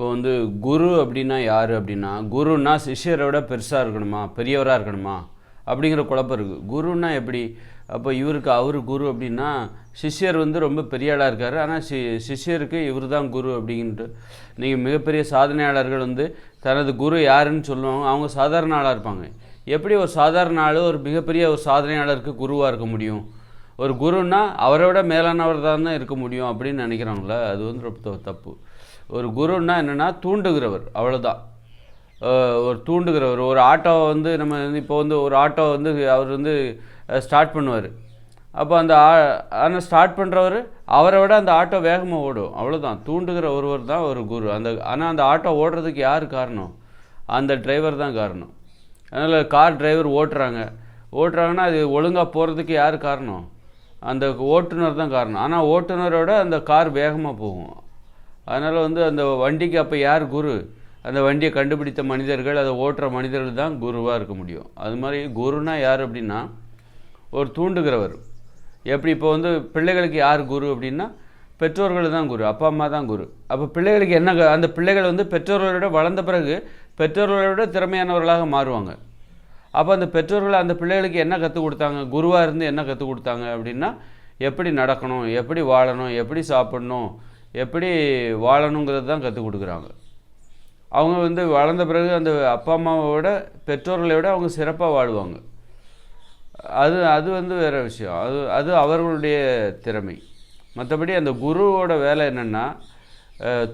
இப்போ வந்து குரு அப்படின்னா யார் அப்படின்னா குருன்னா சிஷ்யரை விட பெருசாக இருக்கணுமா? பெரியவராக இருக்கணுமா? அப்படிங்கிற குழப்பம் இருக்குது குருன்னா எப்படி? அப்போ இவருக்கு அவர் குரு அப்படின்னா சிஷ்யர் வந்து ரொம்ப பெரிய ஆளாக இருக்கார். ஆனால் சி சிஷ்யருக்கு இவர் தான் குரு அப்படின்ட்டு. நீங்கள் மிகப்பெரிய சாதனையாளர்கள் வந்து தனது குரு யாருன்னு சொல்லுவாங்க அவங்க சாதாரண ஆளாக இருப்பாங்க. எப்படி ஒரு சாதாரண ஆள் ஒரு மிகப்பெரிய ஒரு சாதனையாளருக்கு குருவாக இருக்க முடியும்? ஒரு குருன்னா அவரை விட மேலானவர் தான் தான் இருக்க முடியும் அப்படின்னு நினைக்கிறாங்களே அது வந்து ரொம்ப தப்பு. ஒரு குருன்னா என்னென்னா தூண்டுகிறவர் அவ்வளோதான் ஒரு தூண்டுகிறவர் ஒரு ஆட்டோவை வந்து நம்ம வந்து இப்போ வந்து ஒரு ஆட்டோ வந்து அவர் வந்து ஸ்டார்ட் பண்ணுவார். அப்போ அந்த ஆனால் ஸ்டார்ட் பண்ணுறவர் அவரை விட அந்த ஆட்டோ வேகமாக ஓடும். அவ்வளோதான் தூண்டுகிற ஒருவர் தான் ஒரு குரு. அந்த ஆனால் அந்த ஆட்டோ ஓடுறதுக்கு யார் காரணம்? அந்த டிரைவர் தான் காரணம். அதனால் கார் டிரைவர் ஓட்டுறாங்க. ஓட்டுறாங்கன்னா அது ஒழுங்காக போகிறதுக்கு யார் காரணம்? அந்த ஓட்டுநர் தான் காரணம். ஆனால் ஓட்டுநரோட அந்த கார் வேகமாக போகும். அதனால் வந்து அந்த வண்டிக்கு அப்போ யார் குரு? அந்த வண்டியை கண்டுபிடித்த மனிதர்கள் அதை ஓட்டுற மனிதர்கள் தான் குருவாக இருக்க முடியும். அது மாதிரி குருனா யார் அப்படின்னா ஒரு தூண்டுகிறவர். எப்படி இப்போ வந்து பிள்ளைகளுக்கு யார் குரு அப்படின்னா பெற்றோர்கள் தான் குரு அப்பா அம்மா தான் குரு. அப்போ பிள்ளைகளுக்கு என்ன அந்த பிள்ளைகள் வந்து பெற்றோர்களை விட வளர்ந்த பிறகு பெற்றோர்களை விட திறமையானவர்களாக மாறுவாங்க. அப்போ அந்த பெற்றோர்கள் அந்த பிள்ளைகளுக்கு என்ன கற்றுக் கொடுத்தாங்க? குருவாக இருந்து என்ன கற்றுக் கொடுத்தாங்க அப்படின்னா எப்படி நடக்கணும் எப்படி வாழணும் எப்படி சாப்பிடணும் எப்படி வாழணுங்கிறது தான் கற்றுக் கொடுக்குறாங்க. அவங்க வந்து வளர்ந்த பிறகு அந்த அப்பா அம்மாவோட பெற்றோர்களை விட அவங்க சிறப்பாக வாழுவாங்க. அது அது வந்து வேறு விஷயம். அது அது அவர்களுடைய திறமை. மற்றபடி அந்த குருவோட வேலை என்னென்னா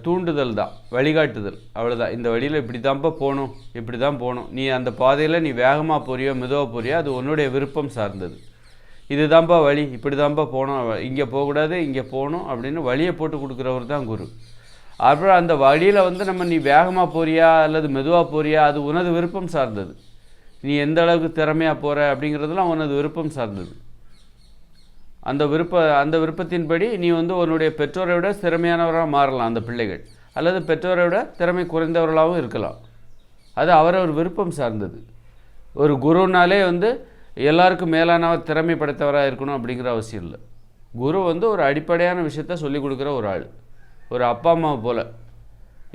தூண்டுதல் தான் வழிகாட்டுதல். அவ்வளோதான் இந்த வழியில் இப்படி தான்ப்பா போகணும் இப்படி தான் போகணும். நீ அந்த பாதையில் நீ வேகமாக போறியோ மெதுவாக போறியோ அது உன்னுடைய விருப்பம் சார்ந்தது. இதுதான்ப்பா வழி இப்படி தான்ப்பா போகணும் இங்கே போகக்கூடாது இங்கே போகணும் அப்படின்னு வழியை போட்டு கொடுக்குறவர் தான் குரு. அப்புறம் அந்த வழியில் வந்து நம்ம நீ வேகமாக போறியா அல்லது மெதுவாக போறியா அது உனது விருப்பம் சார்ந்தது. நீ எந்த அளவுக்கு திறமையாக போகிற அப்படிங்கிறதுலாம் உனது விருப்பம் சார்ந்தது. அந்த விருப்ப அந்த விருப்பத்தின்படி நீ வந்து உன்னுடைய பெற்றோரை விட திறமையானவராக மாறலாம் அந்த பிள்ளைகள். அல்லது பெற்றோரை விட திறமை குறைந்தவர்களாகவும் இருக்கலாம். அது அவரவர் விருப்பம் சார்ந்தது. ஒரு குருனாலே வந்து எல்லாருக்கும் மேலானவர் திறமை படைத்தவராக இருக்கணும் அப்படிங்கிற அவசியம் இல்லை. குரு வந்து ஒரு அடிப்படையான விஷயத்த சொல்லிக் கொடுக்குற ஒரு ஆள். ஒரு அப்பா அம்மாவை போல்.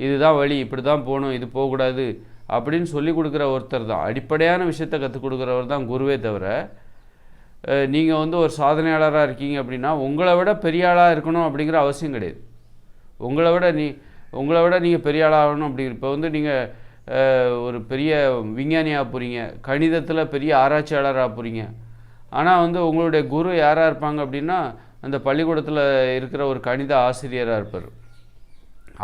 இதுதான் வழி இப்படி தான் போகணும் இது போகக்கூடாது அப்படின்னு சொல்லி கொடுக்குற ஒருத்தர் தான். அடிப்படையான விஷயத்த கற்றுக் கொடுக்குறவர் தான் குருவே தவிர நீங்கள் வந்து ஒரு சாதனையாளராக இருக்கீங்க அப்படின்னா உங்களை விட பெரிய ஆளாக இருக்கணும் அப்படிங்கிற அவசியம் கிடையாது. உங்களை விட நீ உங்களை விட நீங்கள் பெரிய ஆளாகணும் அப்படிங்கிற இப்போ வந்து நீங்கள் ஒரு பெரிய விஞ்ஞானியாக போகிறீங்க கணிதத்தில் பெரிய ஆராய்ச்சியாளராக போகிறீங்க ஆனால் வந்து உங்களுடைய குரு யாராக இருப்பாங்க அப்படின்னா அந்த பள்ளிக்கூடத்தில் இருக்கிற ஒரு கணித ஆசிரியராக இருப்பார்.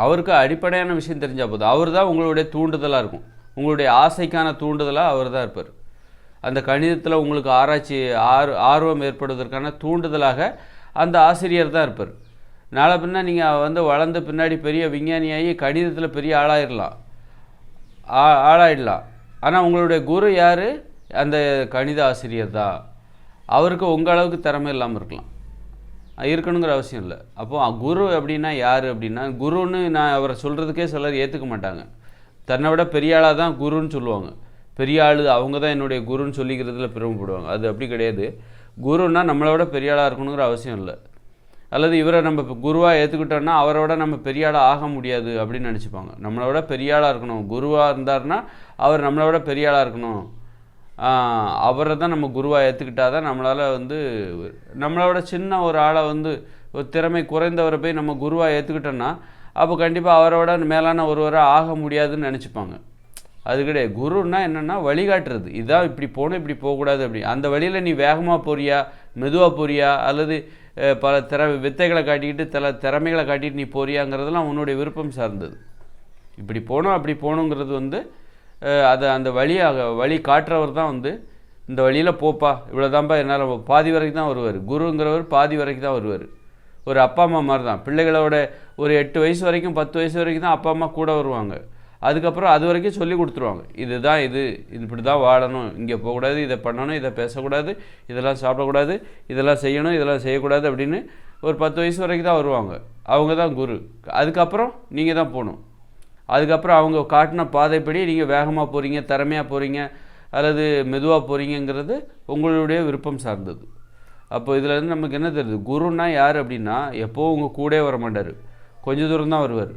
அவருக்கு அடிப்படையான விஷயம் தெரிஞ்சால் போதும். அவர் தான் உங்களுடைய தூண்டுதலாக இருக்கும். உங்களுடைய ஆசைக்கான தூண்டுதலாக அவர் தான் இருப்பார். அந்த கணிதத்தில் உங்களுக்கு ஆராய்ச்சி ஆர் ஆர்வம் ஏற்படுவதற்கான தூண்டுதலாக அந்த ஆசிரியர் தான் இருப்பார். நாளை பின்னா நீங்கள் வந்து வளர்ந்த பின்னாடி பெரிய விஞ்ஞானியாகி கணிதத்தில் பெரிய ஆளாயிடலாம் ஆ- ஆளாயிடலாம். ஆனால் உங்களுடைய குரு யார்? அந்த கணித ஆசிரியர் தான். அவருக்கு உங்கள் அளவுக்கு திறமை இல்லாமல் இருக்கலாம். இருக்கணுங்கிற அவசியம் இல்லை. அப்போ குரு அப்படின்னா யார் அப்படின்னா குருன்னு நான் அவரை சொல்கிறதுக்கே சிலர் ஏற்றுக்க மாட்டாங்க. தன்னை விட பெரிய ஆளாக தான் குருன்னு சொல்லுவாங்க. பெரிய ஆள் அவங்க தான் என்னுடைய குருன்னு சொல்லிக்கிறதுல பெருமைப்படுவாங்க அது அப்படி கிடையாது. குருன்னா நம்மளை விட பெரிய ஆளாக இருக்கணுங்கிற அவசியம் இல்லை. அல்லது இவரை நம்ம இப்போ குருவாக ஏற்றுக்கிட்டோன்னா அவரை விட நம்ம பெரியாளாக ஆக முடியாது அப்படின்னு நினச்சிப்பாங்க. நம்மளை விட பெரியாளாக இருக்கணும். குருவாக இருந்தாருன்னா அவர் நம்மளை விட பெரியாளாக இருக்கணும். அவரை தான் நம்ம குருவாக ஏற்றுக்கிட்டா தான் நம்மளால் வந்து நம்மளோட சின்ன ஒரு ஆளை வந்து ஒரு திறமை குறைந்தவரை போய் நம்ம குருவாக ஏற்றுக்கிட்டோன்னா அப்போ கண்டிப்பாக அவரோட மேலான ஒருவராக ஆக முடியாதுன்னு நினச்சிப்பாங்க. அது கிடையாது. குருன்னா என்னென்னா வழிகாட்டுறது. இதான் இப்படி போகணும் இப்படி போகக்கூடாது அப்படி. அந்த வழியில் நீ வேகமாக போறியா? மெதுவாக போறியா? அல்லது பல திற வித்தைகளை காட்டிக்கிட்டு சில திறமைகளை காட்டிட்டு நீ போறியாங்கிறதெல்லாம் உன்னுடைய விருப்பம் சார்ந்தது. இப்படி போகணும் அப்படி போகணுங்கிறது வந்து அதை அந்த வழியாக வழி காட்டுறவர் தான் வந்து இந்த வழியில் போப்பா இவ்வளோதான்ப்பா என்னால் பாதி வரைக்கும் தான் வருவார். குருங்கிறவர் பாதி வரைக்கும் தான் வருவார். ஒரு அப்பா அம்மா மாதிரி தான் பிள்ளைகளோட ஒரு எட்டு வயசு வரைக்கும் பத்து வயசு வரைக்கும் தான் அப்பா அம்மா கூட வருவாங்க. அதுக்கப்புறம் அது வரைக்கும் சொல்லி கொடுத்துருவாங்க. இதுதான் இது இது இப்படி தான் வாழணும் இங்கே போகக்கூடாது இதை பண்ணணும் இதை பேசக்கூடாது இதெல்லாம் சாப்பிடக்கூடாது இதெல்லாம் செய்யணும் இதெல்லாம் செய்யக்கூடாது அப்படின்னு ஒரு பத்து வயசு வரைக்கும் தான் வருவாங்க. அவங்க தான் குரு. அதுக்கப்புறம் நீங்கள் தான் போகணும். அதுக்கப்புறம் அவங்க காட்டின பாதைப்படி நீங்கள் வேகமாக போகிறீங்க திறமையாக போகிறீங்க அல்லது மெதுவாக போகிறீங்கங்கிறது உங்களுடைய விருப்பம் சார்ந்தது. அப்போ இதில் இருந்து நமக்கு என்ன தெரியுது? குருன்னா யார் அப்படின்னா எப்போவும் உங்கள் கூட வர மாட்டார். கொஞ்ச தூரம் தான் வருவார்.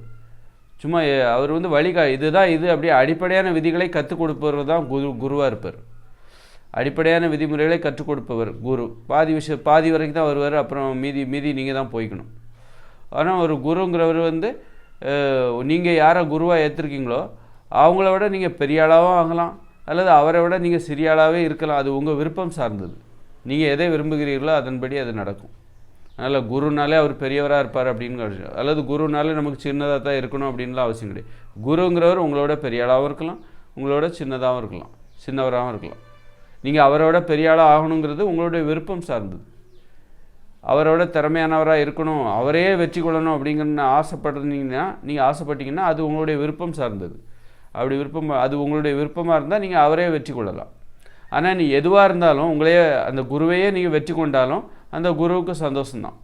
சும்மா அவர் வந்து வழிகா இதுதான் இது அப்படியே அடிப்படையான விதிகளை கற்றுக் கொடுப்பவர் தான் குரு குருவாக இருப்பார். அடிப்படையான விதிமுறைகளை கற்றுக் கொடுப்பவர் குரு. பாதி விஷயம் பாதி வரைக்கும் தான் வருவார் அப்புறம் மீதி மீதி நீங்கள் தான் போய்க்கணும். ஆனால் ஒரு குருங்கிறவர் வந்து நீங்கள் யாரை குருவாக ஏற்றிருக்கீங்களோ அவங்கள விட நீங்கள் பெரிய ஆளாகவும் ஆகலாம் அல்லது அவரை விட நீங்கள் சிறிய ஆளாகவே இருக்கலாம். அது உங்கள் விருப்பம் சார்ந்தது. நீங்கள் எதை விரும்புகிறீர்களோ அதன்படி அது நடக்கும். அதனால் குருனாலே அவர் பெரியவராக இருப்பார் அப்படின்னு அல்லது குருனாலே நமக்கு சின்னதாக தான் இருக்கணும் அப்படின்லாம் அவசியம் கிடையாது. குருங்கிறவர் உங்களோட பெரிய ஆளாகவும் இருக்கலாம் உங்களோட சின்னதாகவும் இருக்கலாம் சின்னவராகவும் இருக்கலாம். நீங்கள் அவரோட பெரிய ஆளாக ஆகணுங்கிறது உங்களுடைய விருப்பம் சார்ந்தது. அவரோட திறமையானவராக இருக்கணும் அவரே வெற்றி கொள்ளணும் அப்படிங்கிற ஆசைப்படுறீங்கன்னா நீங்கள் ஆசைப்பட்டீங்கன்னா அது உங்களுடைய விருப்பம் சார்ந்தது. அப்படி விருப்பம் அது உங்களுடைய விருப்பமாக இருந்தால் நீங்கள் அவரே வெற்றி கொள்ளலாம். ஆனால் நீ எதுவாக இருந்தாலும் உங்களையே அந்த குருவையே நீங்கள் வெற்றி கொண்டாலும் அந்த குருவுக்கு சந்தோஷம்தான்.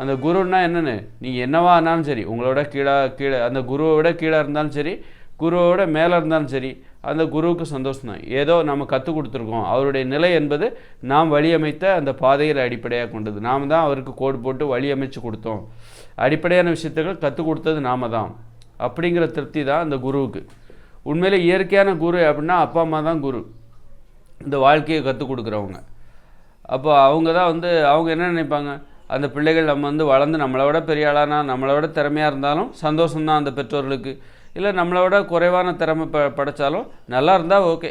அந்த குருன்னா என்னென்னு நீங்கள் என்னவா ஆனாலும் சரி உங்களோட கீழே கீழே அந்த குருவை விட கீழே இருந்தாலும் சரி குருவோட மேலே இருந்தாலும் சரி அந்த குருவுக்கு சந்தோஷம் தான் ஏதோ நம்ம கற்றுக் கொடுத்துருக்கோம். அவருடைய நிலை என்பது நாம் வழியமைத்த அந்த பாதையில் அடிப்படையாக கொண்டது. நாம் தான் அவருக்கு கோடு போட்டு வழியமைச்சு கொடுத்தோம். அடிப்படையான விஷயத்துக்கள் கற்றுக் கொடுத்தது நாம தான். அப்படிங்கிற திருப்தி தான் அந்த குருவுக்கு. உண்மையிலே இயற்கையான குரு அப்படின்னா அப்பா அம்மா தான் குரு. இந்த வாழ்க்கையை கற்றுக் கொடுக்குறவங்க. அப்போ அவங்க தான் வந்து அவங்க என்ன நினைப்பாங்க? அந்த பிள்ளைகள் நம்ம வந்து வளர்ந்து நம்மளை விட பெரிய ஆளானா நம்மளை விட திறமையாக இருந்தாலும் சந்தோஷம்தான் அந்த பெற்றோர்களுக்கு. இல்லை நம்மளை விட குறைவான திறமை ப படைச்சாலும் நல்லா இருந்தால் ஓகே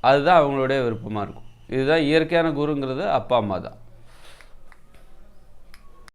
அதுதான் அவங்களுடைய விருப்பமாக இருக்கும். இதுதான் இயற்கையான குருங்கிறது அப்பா அம்மா தான்.